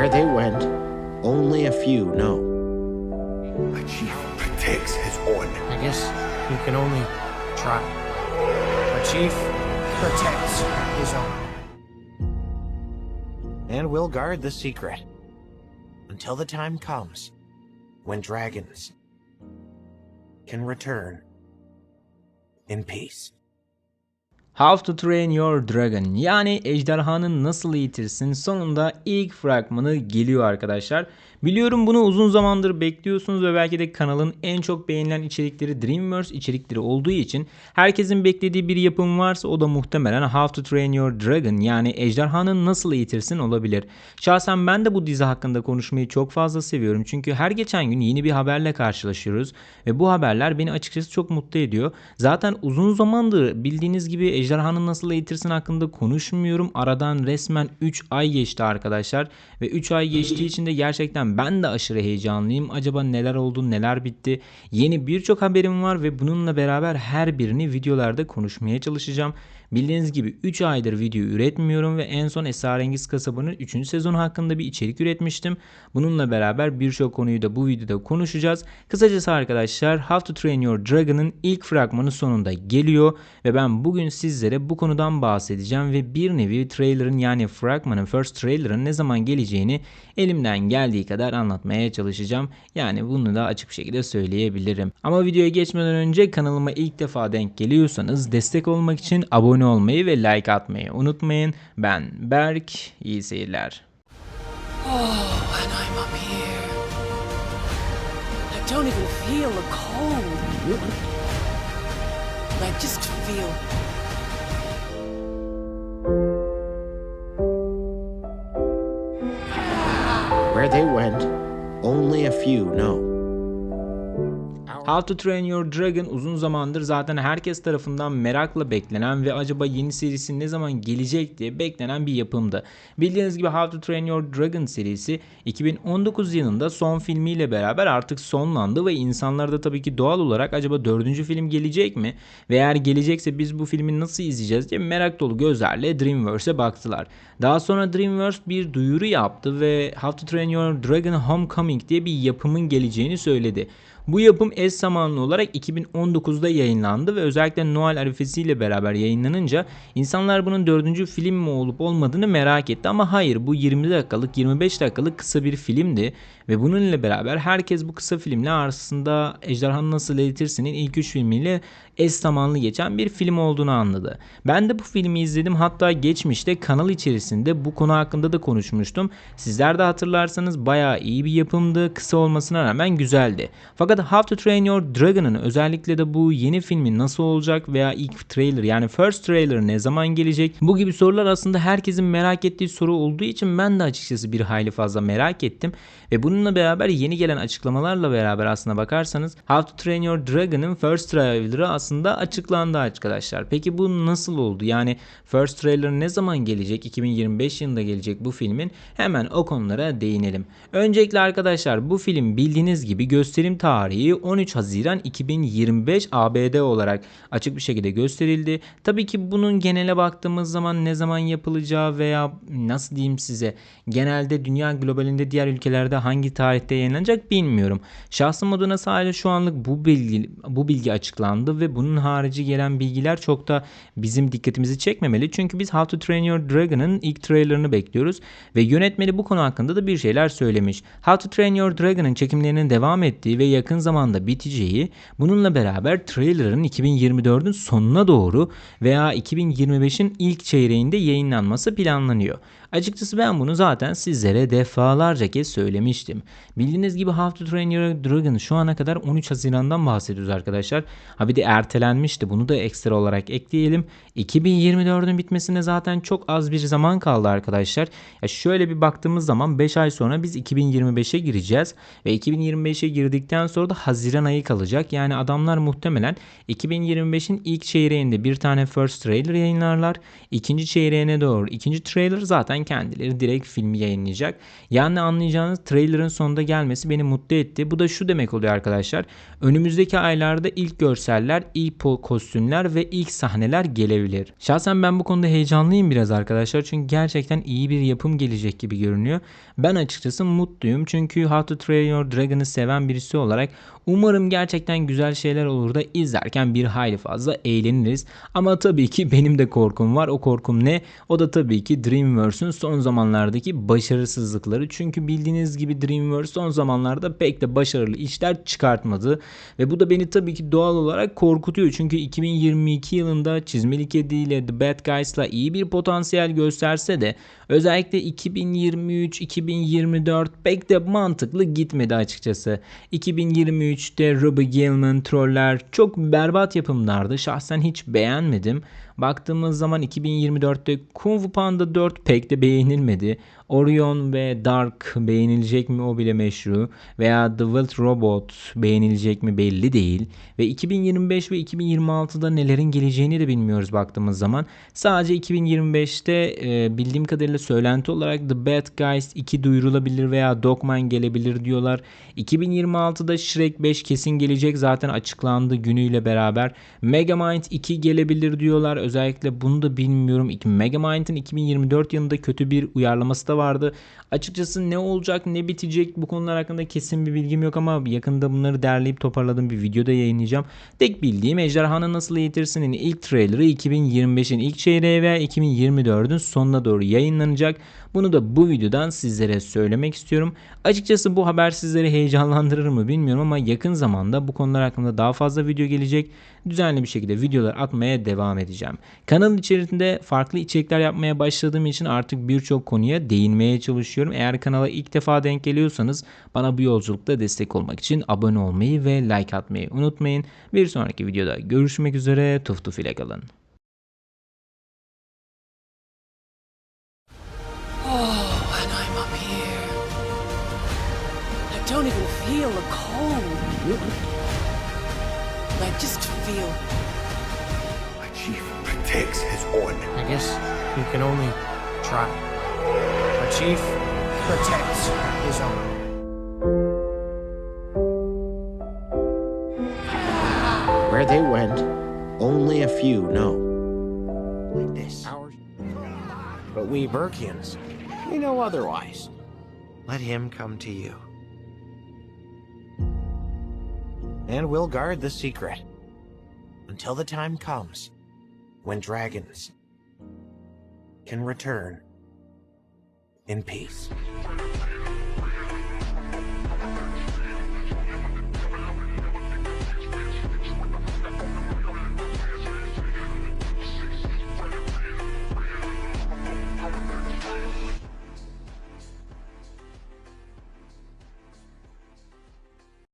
Where they went, only a few know. My chief protects his own. I guess you can only try. Our chief protects his own. And we'll guard the secret until the time comes when dragons can return in peace. How to Train Your Dragon yani ejderhanı nasıl eğitirsin sonunda ilk fragmanı geliyor arkadaşlar. Biliyorum bunu uzun zamandır bekliyorsunuz ve belki de kanalın en çok beğenilen içerikleri Dreamverse içerikleri olduğu için herkesin beklediği bir yapım varsa o da muhtemelen How to Train Your Dragon yani ejderhanı nasıl eğitirsin olabilir. Şahsen ben de bu dizi hakkında konuşmayı çok fazla seviyorum çünkü her geçen gün yeni bir haberle karşılaşıyoruz ve bu haberler beni açıkçası çok mutlu ediyor. Zaten uzun zamandır bildiğiniz gibi ejderhanı nasıl eğitirsin hakkında konuşmuyorum. Aradan resmen 3 ay geçti arkadaşlar ve 3 ay geçtiği için de gerçekten ben de aşırı heyecanlıyım. Acaba neler oldu, neler bitti? Yeni birçok haberim var ve bununla beraber her birini videolarda konuşmaya çalışacağım. Bildiğiniz gibi 3 aydır video üretmiyorum ve en son Esrarengiz Kasabı'nın 3. sezonu hakkında bir içerik üretmiştim. Bununla beraber birçok konuyu da bu videoda konuşacağız. Kısacası arkadaşlar How to Train Your Dragon'ın ilk fragmanı sonunda geliyor ve ben bugün sizlere bu konudan bahsedeceğim ve bir nevi trailer'ın yani fragmanın first trailer'ın ne zaman geleceğini elimden geldiği kadar anlatmaya çalışacağım. Yani bunu da açık bir şekilde söyleyebilirim. Ama videoya geçmeden önce kanalıma ilk defa denk geliyorsanız destek olmak için abone olmayı ve like atmayı unutmayın. Ben Berk, iyi seyirler. Oh, and I'm up here. I don't even feel the cold. I just feel Where they went, only a few know. How to Train Your Dragon uzun zamandır zaten herkes tarafından merakla beklenen ve acaba yeni serisi ne zaman gelecek diye beklenen bir yapımdı. Bildiğiniz gibi How to Train Your Dragon serisi 2019 yılında son filmiyle beraber artık sonlandı ve insanlar da tabii ki doğal olarak acaba dördüncü film gelecek mi? Ve eğer gelecekse biz bu filmi nasıl izleyeceğiz diye merak dolu gözlerle Dreamworks'e baktılar. Daha sonra Dreamworks bir duyuru yaptı ve How to Train Your Dragon Homecoming diye bir yapımın geleceğini söyledi. Bu yapım eş zamanlı olarak 2019'da yayınlandı ve özellikle Noel arifesiyle beraber yayınlanınca insanlar bunun dördüncü film mi olup olmadığını merak etti. Ama hayır bu 20 dakikalık 25 dakikalık kısa bir filmdi ve bununla beraber herkes bu kısa filmle aslında Ejderhanı Nasıl Eğitirsin'in ilk 3 filmiyle eş zamanlı geçen bir film olduğunu anladı. Ben de bu filmi izledim hatta geçmişte kanal içerisinde bu konu hakkında da konuşmuştum. Sizler de hatırlarsanız bayağı iyi bir yapımdı kısa olmasına rağmen güzeldi. Fakat How to Train Your Dragon'ın özellikle de bu yeni filmi nasıl olacak veya ilk trailer yani first trailer ne zaman gelecek? Bu gibi sorular aslında herkesin merak ettiği soru olduğu için ben de açıkçası bir hayli fazla merak ettim. Ve bununla beraber yeni gelen açıklamalarla beraber aslına bakarsanız How to Train Your Dragon'ın first trailer'ı aslında açıklandı arkadaşlar. Peki bu nasıl oldu? Yani first trailer ne zaman gelecek? 2025 yılında gelecek bu filmin. Hemen o konulara değinelim. Öncelikle arkadaşlar bu film bildiğiniz gibi gösterim tarihi 13 Haziran 2025 ABD olarak açık bir şekilde gösterildi. Tabii ki bunun genele baktığımız zaman ne zaman yapılacağı veya nasıl diyeyim size genelde dünya globalinde diğer ülkelerde hangi tarihte yayınlanacak bilmiyorum. Şahsım adına sadece şu anlık bu bilgi bu bilgi açıklandı ve bunun harici gelen bilgiler çok da bizim dikkatimizi çekmemeli. Çünkü biz How to Train Your Dragon'ın ilk trailerını bekliyoruz ve yönetmeni bu konu hakkında da bir şeyler söylemiş. How to Train Your Dragon'ın çekimlerinin devam ettiği ve yakın zamanda biteceği, bununla beraber trailer'ın 2024'ün sonuna doğru veya 2025'in ilk çeyreğinde yayınlanması planlanıyor. Açıkçası ben bunu zaten sizlere defalarca kez söylemiştim. Bildiğiniz gibi How to Train Your Dragon şu ana kadar 13 Haziran'dan bahsediyoruz arkadaşlar. Ha bir de ertelenmişti. Bunu da ekstra olarak ekleyelim. 2024'ün bitmesine zaten çok az bir zaman kaldı arkadaşlar. Ya şöyle bir baktığımız zaman 5 ay sonra biz 2025'e gireceğiz ve 2025'e girdikten sonra da Haziran ayı kalacak. Yani adamlar muhtemelen 2025'in ilk çeyreğinde bir tane first trailer yayınlarlar. İkinci çeyreğine doğru ikinci trailer zaten kendileri direkt filmi yayınlayacak. Yani anlayacağınız trailerın sonunda gelmesi beni mutlu etti. Bu da şu demek oluyor arkadaşlar. Önümüzdeki aylarda ilk görseller ilk kostümler ve ilk sahneler gelebilir. Şahsen ben bu konuda heyecanlıyım biraz arkadaşlar çünkü gerçekten iyi bir yapım gelecek gibi görünüyor. Ben açıkçası mutluyum çünkü How to Train Your Dragon'ı seven birisi olarak umarım gerçekten güzel şeyler olur da izlerken bir hayli fazla eğleniriz. Ama tabii ki benim de korkum var. O korkum ne? O da tabii ki Dreamworks'ün son zamanlardaki başarısızlıkları. Çünkü bildiğiniz gibi Dreamworks son zamanlarda pek de başarılı işler çıkartmadı. Ve bu da beni tabii ki doğal olarak korkutuyor. Çünkü 2022 yılında Çizmeli Kedi ile The Bad Guys'la iyi bir potansiyel gösterse de özellikle 2023-2024 pek de mantıklı gitmedi açıkçası. 2023'te Robbie Gilman, Troller çok berbat yapımlardı. Şahsen hiç beğenmedim. Baktığımız zaman 2024'te Kung Fu Panda 4 pek de beğenilmedi. Orion ve Dark beğenilecek mi o bile meşru. Veya The Wild Robot beğenilecek mi belli değil. Ve 2025 ve 2026'da nelerin geleceğini de bilmiyoruz baktığımız zaman. Sadece 2025'te e, bildiğim kadarıyla söylenti olarak The Bad Guys 2 duyurulabilir veya Dogman gelebilir diyorlar. 2026'da Shrek 5 kesin gelecek zaten açıklandı günüyle beraber. Megamind 2 gelebilir diyorlar. Özellikle bunu da bilmiyorum. Megamind'in 2024 yılında kötü bir uyarlaması da vardı. Açıkçası ne olacak ne bitecek bu konular hakkında kesin bir bilgim yok ama yakında bunları derleyip toparladığım bir videoda yayınlayacağım. Tek bildiğim Ejderhanı Nasıl Eğitirsin'in ilk trailerı 2025'in ilk çeyreği veya 2024'ün sonuna doğru yayınlanacak. Bunu da bu videodan sizlere söylemek istiyorum. Açıkçası bu haber sizleri heyecanlandırır mı bilmiyorum ama yakın zamanda bu konular hakkında daha fazla video gelecek. Düzenli bir şekilde videolar atmaya devam edeceğim. Kanalın içerisinde farklı içerikler yapmaya başladığım için artık birçok konuya değinmeye çalışıyorum. Eğer kanala ilk defa denk geliyorsanız bana bu yolculukta destek olmak için abone olmayı ve like atmayı unutmayın. Bir sonraki videoda görüşmek üzere. Tuf tuf ile kalın. Feel the cold. Mm-hmm. I just feel My chief protects his own. I guess you can only try. A chief protects his own. Where they went, only a few know. Like this. Ours. But we Burkians, we know otherwise. Let him come to you. And we'll guard the secret until the time comes when dragons can return in peace.